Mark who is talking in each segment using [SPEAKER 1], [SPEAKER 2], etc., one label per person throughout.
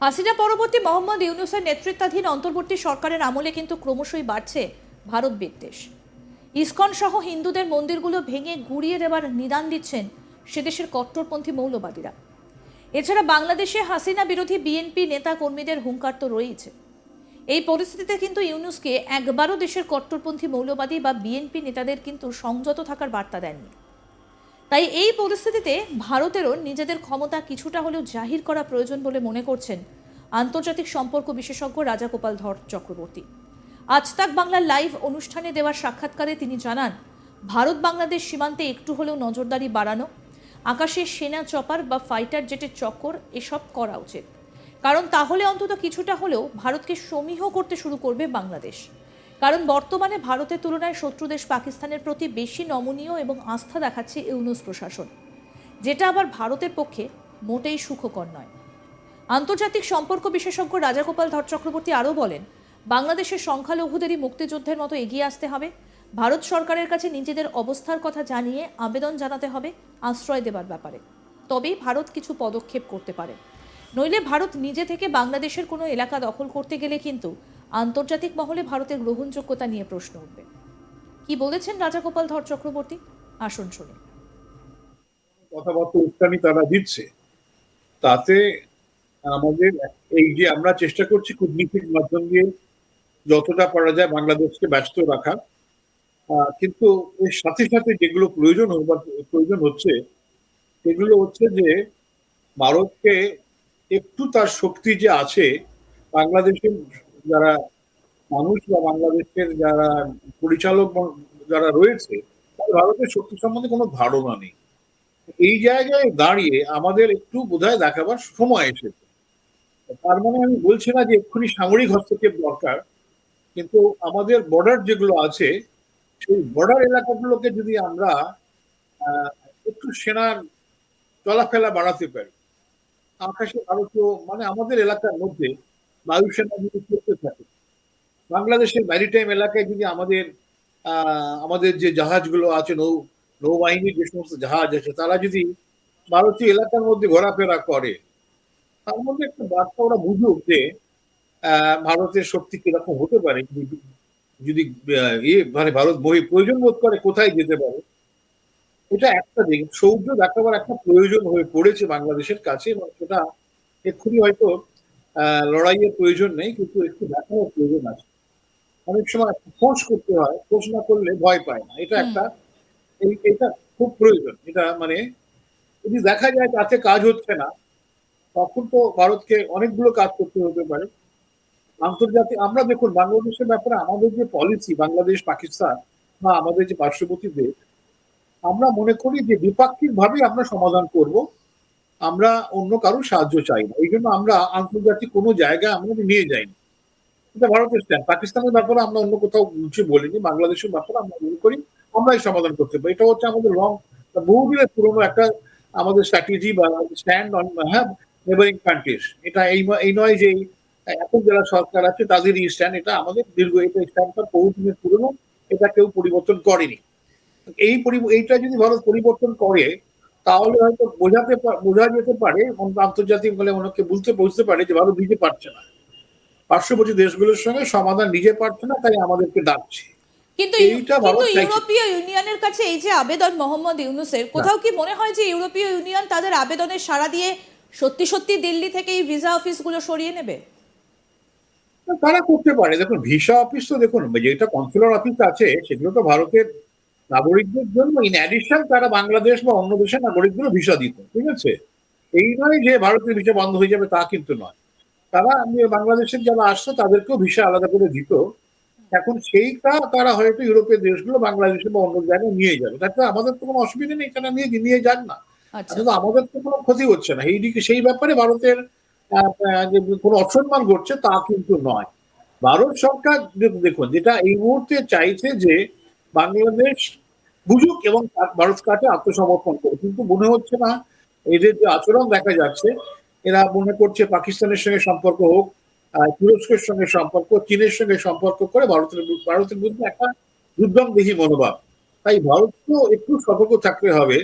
[SPEAKER 1] হাসিনা পরবর্তী মোহাম্মদ ইউনুসের নেতৃত্বাধীন অন্তর্বর্তী সরকারের আমলে কিন্তু ক্রমশই বাড়ছে ভারত বিদ্বেষ। ইসকন সহ হিন্দুদের মন্দিরগুলো ভেঙে গুড়িয়ে দেওয়ার নিদান দিচ্ছেন সে দেশের কট্টরপন্থী মৌলবাদীরা। এছাড়া বাংলাদেশে হাসিনা বিরোধী বিএনপি নেতা কর্মীদের হুঙ্কার তো রয়েছে এই পরিস্থিতিতে কিন্তু ইউনুসকে একবারও দেশের কট্টরপন্থী মৌলবাদী বা বিএনপি নেতাদের কিন্তু সংযত থাকার বার্তা দেননি। তাই এই পরিস্থিতিতে ভারতেরও নিজেদের ক্ষমতা কিছুটা হলেও জাহির করা প্রয়োজন বলে মনে করছেন আন্তর্জাতিক সম্পর্ক বিশেষজ্ঞ রাজাগোপাল ধর চক্রবর্তী। আজ তাক বাংলার লাইভ অনুষ্ঠানে দেওয়া সাক্ষাৎকারে তিনি জানান, ভারত বাংলাদেশ সীমান্তে একটু হলেও নজরদারি বাড়ানো, আকাশে সেনা চপার বা ফাইটার জেটের চক্কর এসব করা উচিত। কারণ তাহলে অন্তত কিছুটা হলেও ভারতকে সমীহ করতে শুরু করবে বাংলাদেশ। কারণ বর্তমানে ভারতের তুলনায় শত্রু দেশ পাকিস্তানের প্রতি বেশি নমনীয় এবং আস্থা দেখাচ্ছে ইউনুস প্রশাসন। যেটা আবার ভারতের পক্ষে মোটেই সুখকর নয়। আন্তর্জাতিক সম্পর্ক বিশেষজ্ঞ রাজাগোপাল ধর চক্রবর্তী আরও বলেন, বাংলাদেশের সংখ্যালঘুদেরই মুক্তিযুদ্ধের মতো এগিয়ে আসতে হবে। ভারত সরকারের কাছে নিজেদের অবস্থার কথা জানিয়ে আবেদন জানাতে হবে আশ্রয় দেবার ব্যাপারে। তবেই ভারত কিছু পদক্ষেপ করতে পারে। নইলে ভারত নিজে থেকে বাংলাদেশের কোনো এলাকা দখল করতে গেলে কিন্তু আন্তর্জাতিক মহলে ভারতের গ্রহণযোগ্যতা নিয়ে প্রশ্ন উঠবে। কি বলেছেন রাজাগোপাল ধর চক্রবর্তী? আসুন শুনি।
[SPEAKER 2] কথাবার্তা উস্কানি তারা দিচ্ছে। তাতে আমাদের এই যে আমরা চেষ্টা করছি কূটনীতির মাধ্যম দিয়ে যতটা পারা যায় বাংলাদেশকে ব্যস্ত রাখা কিন্তু এর সাথে সাথে যেগুলো প্রয়োজন প্রয়োজন হচ্ছে, সেগুলো হচ্ছে যে ভারতকে একটু তার শক্তি যে আছে, বাংলাদেশের যারা মানুষ বা বাংলাদেশের যারা পরিচালক যারা রয়েছে ভারতের শক্তি সম্বন্ধে কোনো ধারণা নেই। এই জায়গায় দাঁড়িয়ে আমাদের একটু বোধহয় দেখাবার সময় এসেছে। তার মানে আমি বলছি না যে এক্ষুনি সামরিক হস্তক্ষেপ দরকার, কিন্তু আমাদের বর্ডার যেগুলো আছে, সেই বর্ডার এলাকাগুলোকে যদি আমরা একটু সেনার চলাফেরা বাড়াতে পারি, আকাশে ভারতীয় মানে আমাদের এলাকার মধ্যে বায়ুসেনা থাকে, বাংলাদেশের ম্যারিটাইম এলাকায় যদি আমাদের আমাদের যে জাহাজগুলো আছে, নৌ, নৌবাহিনীর যে সমস্ত জাহাজ আছে, তারা যদি ভারতীয় এলাকার মধ্যে ঘোরাফেরা করে, তার মধ্যে একটা বার্তা ওরা বুঝুক যে ভারতের শক্তি কীরকম হতে পারে, যদি- ইয়ে মানে ভারত বই প্রয়োজন বোধ করে কোথায় যেতে পারে। এটা একটা দিক। সৌর্য দেখাবার একটা প্রয়োজন হয়ে পড়েছে বাংলাদেশের কাছে, এবং সেটা এক্ষুনি হয়তো লড়াইয়ের প্রয়োজন নেই কিন্তু একটু দেখানোর প্রয়োজন আছে। অনেক সময় খোঁজ করতে হয় খোঁজ না করলে ভয় পায় না। এটা একটা এটা খুব প্রয়োজন। এটা মানে যদি দেখা যায় তাতে কাজ হচ্ছে না তখন তো ভারতকে অনেকগুলো কাজ করতে হতে পারে। আন্তর্জাতিক আমরা দেখুন বাংলাদেশের ব্যাপারে আমাদের যে পলিসি বাংলাদেশ পাকিস্তান বা আমাদের যে পার্শ্ববর্তী দেশ আমরা মনে করি যে দ্বিপাক্ষিক ভাবে আমরা সমাধান করব। আমরা অন্য কারোর সাহায্য চাই না। এই জন্য আমরা আন্তর্জাতিক কোনো জায়গায় আমরা নিয়ে যাইনি। এটা ভারতের স্ট্যান্ড পাকিস্তানের ব্যাপারে আমরা অন্য কোথাও কিছু বলিনি। বাংলাদেশের ব্যাপারে আমরা মনে করি আমরাই সমাধান করতে পারি। এটা হচ্ছে আমাদের লং বহুদিনের পুরনো একটা আমাদের স্ট্র্যাটেজি বা স্ট্যান্ড অন হ্যাঁ নেবারিং কান্ট্রিজ এটা এই এই নয় যে এখন যারা সরকার আছে তাদের এই স্ট্যান্ড এটা আমাদের দীর্ঘ, এটা স্ট্যান্ডটা বহুদিনের পুরনো, এটা কেউ পরিবর্তন করেনি। এই এইটা যদি ভারত পরিবর্তন করে তাহলে হয়তো বোঝাতে বোঝা যেতে পারে আন্তর্জাতিক বলে অনেকে বুঝতে বুঝতে পারে যে ভারত নিজে পারছে না। পার্শ্ববর্তী দেশগুলোর সঙ্গে সমাধান নিজে পারছে না তাই আমাদেরকে ডাকছে।
[SPEAKER 1] কিন্তু কিন্তু ইউরোপীয় ইউনিয়নের কাছে এই যে আবেদন মোহাম্মদ ইউনুসের কোথাও কি মনে হয় যে ইউরোপীয় ইউনিয়ন তাদের আবেদনের সাড়া দিয়ে সত্যি সত্যি দিল্লি থেকে এই ভিসা অফিসগুলো সরিয়ে নেবে?
[SPEAKER 2] তারা করতে পারে। দেখুন ভিসা অফিস তো দেখুন যেটা কনসুলার অফিস আছে সেগুলো তো ভারতের নাগরিকদের জন্য ইন অ্যাডিশন তারা বাংলাদেশ বা অন্য দেশের নাগরিকগুলো ভিসা দিত ঠিক আছে? এই নয় যে ভারতের ভিসা বন্ধ হয়ে যাবে তা কিন্তু নয়। তারা বাংলাদেশের যারা আসতো তাদেরকেও ভিসা আলাদা করে দিত। এখন সেইটা তারা হয়তো ইউরোপের দেশগুলো বাংলাদেশে বা অন্য জায়গায় নিয়ে যাবে। তাতে আমাদের তো কোনো অসুবিধা নেই তারা নিয়ে নিয়ে যান না।
[SPEAKER 1] আচ্ছা।
[SPEAKER 2] কিন্তু আমাদের তো কোনো ক্ষতি হচ্ছে না। এই দিকে সেই ব্যাপারে ভারতের কোনো অসম্মান ঘটছে তা কিন্তু নয়। ভারত সরকার দেখুন যেটা এই মুহূর্তে চাইছে যে বাংলাদেশ বুঝুক এবং ভারত কাছে আত্মসমর্পণ করে কিন্তু মনে হচ্ছে না এদের যে আচরণ দেখা যাচ্ছে এরা মনে করছে পাকিস্তানের সঙ্গে সম্পর্ক হোক তুরস্কের সঙ্গে সম্পর্ক চীনের সঙ্গে সম্পর্ক করে ভারতের ভারতের বিরুদ্ধে একটা যুদ্ধংদেহী মনোভাব। তাই ভারতকেও একটু সতর্ক থাকতে হবে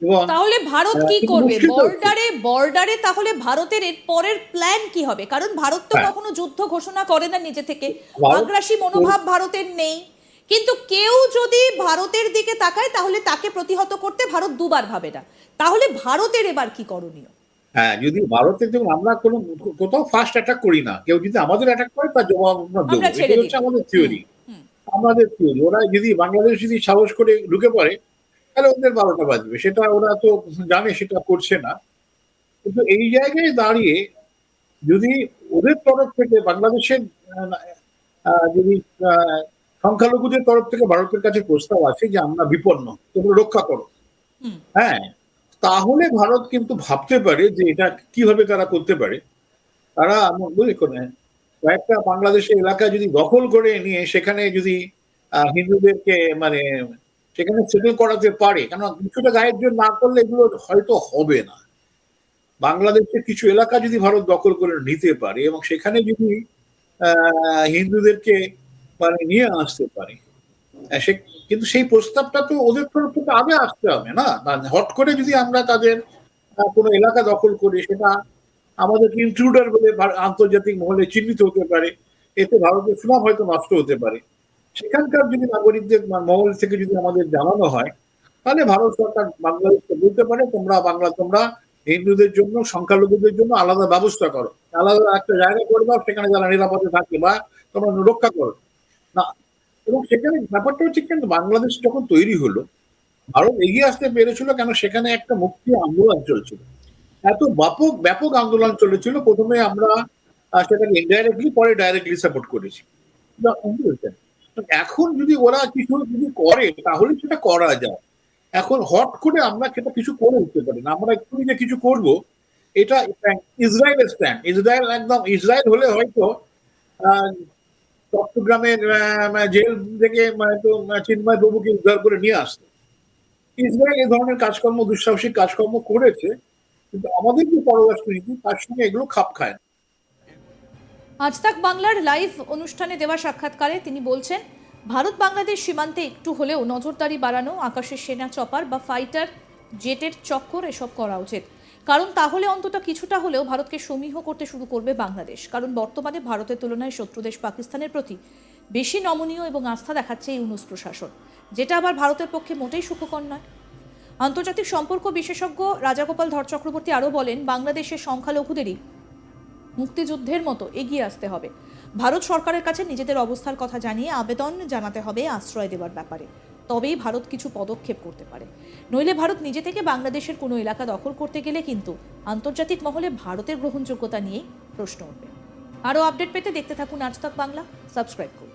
[SPEAKER 2] এবং
[SPEAKER 1] তাহলে ভারত কি করবে?
[SPEAKER 2] তো।
[SPEAKER 1] বর্ডারে বর্ডারে তাহলে ভারতের এর পরের প্ল্যান কি হবে? কারণ ভারত তো
[SPEAKER 2] হ্যাঁ।
[SPEAKER 1] কখনো যুদ্ধ ঘোষণা করে না নিজে থেকে।
[SPEAKER 2] ভারত-
[SPEAKER 1] আগ্রাসী মনোভাব ভারতের নেই। কিন্তু কেউ যদি ভারতের দিকে তাকায় তাহলে তাকে প্রতিহত করতে ভারত দুবার ভাবে না। তাহলে ভারতের এবার কি করণীয়?
[SPEAKER 2] হ্যাঁ যদি ভারতের যেমন আমরা কোনো কোথাও ফার্স্ট অ্যাটাক করি না। কেউ যদি আমাদের অ্যাটাক করে তার জবাব আমরা দেবো। এটা হচ্ছে আমাদের থিওরি আমাদের থিওরি ওরা যদি বাংলাদেশ যদি সাহস করে ঢুকে পড়ে তাহলে ওদের বারোটা বাজবে। সেটা ওরা তো জানে সেটা করছে না। কিন্তু এই জায়গায় দাঁড়িয়ে যদি ওদের তরফ থেকে বাংলাদেশের যদি সংখ্যালঘুদের তরফ থেকে ভারতের কাছে প্রস্তাব আছে যে আমরা বিপন্ন তোমরা রক্ষা করো। হ্যাঁ তাহলে ভারত কিন্তু ভাবতে পারে যে এটা কীভাবে তারা করতে পারে। তারা বুঝলি কোন কয়েকটা বাংলাদেশের এলাকা যদি দখল করে নিয়ে সেখানে যদি হিন্দুদেরকে মানে সেখানে সেটেল করাতে পারে কেন কিছুটা গায়ের জন্য না করলে এগুলো হয়তো হবে না। বাংলাদেশের কিছু এলাকা যদি ভারত দখল করে নিতে পারে এবং সেখানে যদি আহ, হিন্দুদেরকে মানে নিয়ে আসতে পারে। সে কিন্তু সেই প্রস্তাবটা তো ওদের তরফ থেকে আগে আসতে হবে না? হট করে যদি আমরা তাদের কোনো এলাকা দখল করি, সেটা আমাদের ইন্ট্রুডার বলে আন্তর্জাতিক মহলে চিহ্নিত হতে পারে। এতে ভারতের সুনাম হয়তো নষ্ট হতে পারে। সেখানকার যদি নাগরিকদের মহল থেকে যদি আমাদের জানানো হয়, তাহলে ভারত সরকার বাংলাদেশকে বলতে পারে, তোমরা বাংলা, তোমরা হিন্দুদের জন্য, সংখ্যালঘুদের জন্য আলাদা ব্যবস্থা করো। আলাদা একটা জায়গা করে দাও সেখানে যারা নিরাপদে থাকে বা তোমরা রক্ষা করো। না, এবং সেখানে ব্যাপারটা হচ্ছে কিন্তু বাংলাদেশ যখন তৈরি হলো, ভারত এগিয়ে আসতে পেরেছিল কেন, সেখানে একটা মুক্তি আন্দোলন চলছিল। এত ব্যাপক ব্যাপক আন্দোলন চলেছিল, প্রথমে আমরা সেটাকে ইনডাইরেক্টলি পরে ডাইরেক্টলি সাপোর্ট করেছি। এখন যদি ওরা কিছু যদি করে, তাহলে সেটা করা যায়। এখন হট করে আমরা সেটা কিছু করে উঠতে পারি না। আমরা একটু যে কিছু করব, এটা ইসরায়েলের স্ট্যান্ড ইসরায়েল একদম ইসরায়েল হলে হয়তো চট্টগ্রামের জেল থেকে হয়তো চিন্ময় বাবুকে উদ্ধার করে নিয়ে আসতো। ইসরায়েল এই ধরনের কাজকর্ম, দুঃসাহসিক কাজকর্ম করেছে, কিন্তু আমাদের যে পররাষ্ট্রনীতি তার সঙ্গে এগুলো খাপ খায় না।
[SPEAKER 1] আজ তাক বাংলার লাইভ অনুষ্ঠানে দেওয়া সাক্ষাৎকারে তিনি বলছেন, ভারত বাংলাদেশ সীমান্তে একটু হলেও নজরদারি বাড়ানো, আকাশের সেনা চপার বা ফাইটার, জেটের চক্কর এসব করা উচিত। কারণ তাহলে অন্তত কিছুটা হলেও ভারতকে সমীহ করতে শুরু করবে বাংলাদেশ। কারণ বর্তমানে ভারতের তুলনায় শত্রুদেশ পাকিস্তানের প্রতি বেশি নমনীয় এবং আস্থা দেখাচ্ছে ইউনুস প্রশাসন, যেটা আবার ভারতের পক্ষে মোটেই সুখকর নয়। আন্তর্জাতিক সম্পর্ক বিশেষজ্ঞ রাজাগোপাল ধর চক্রবর্তী আরও বলেন, বাংলাদেশের সংখ্যালঘুদেরই মুক্তিযুদ্ধের মতো এগিয়ে আসতে হবে। ভারত সরকারের কাছে নিজেদের অবস্থার কথা জানিয়ে আবেদন জানাতে হবে আশ্রয় দেওয়ার ব্যাপারে। তবেই ভারত কিছু পদক্ষেপ করতে পারে। নইলে ভারত নিজে থেকে বাংলাদেশের কোনো এলাকা দখল করতে গেলে কিন্তু আন্তর্জাতিক মহলে ভারতের গ্রহণযোগ্যতা নিয়েই প্রশ্ন উঠবে। আরও আপডেট পেতে দেখতে থাকুন আজ বাংলা। সাবস্ক্রাইব করুন।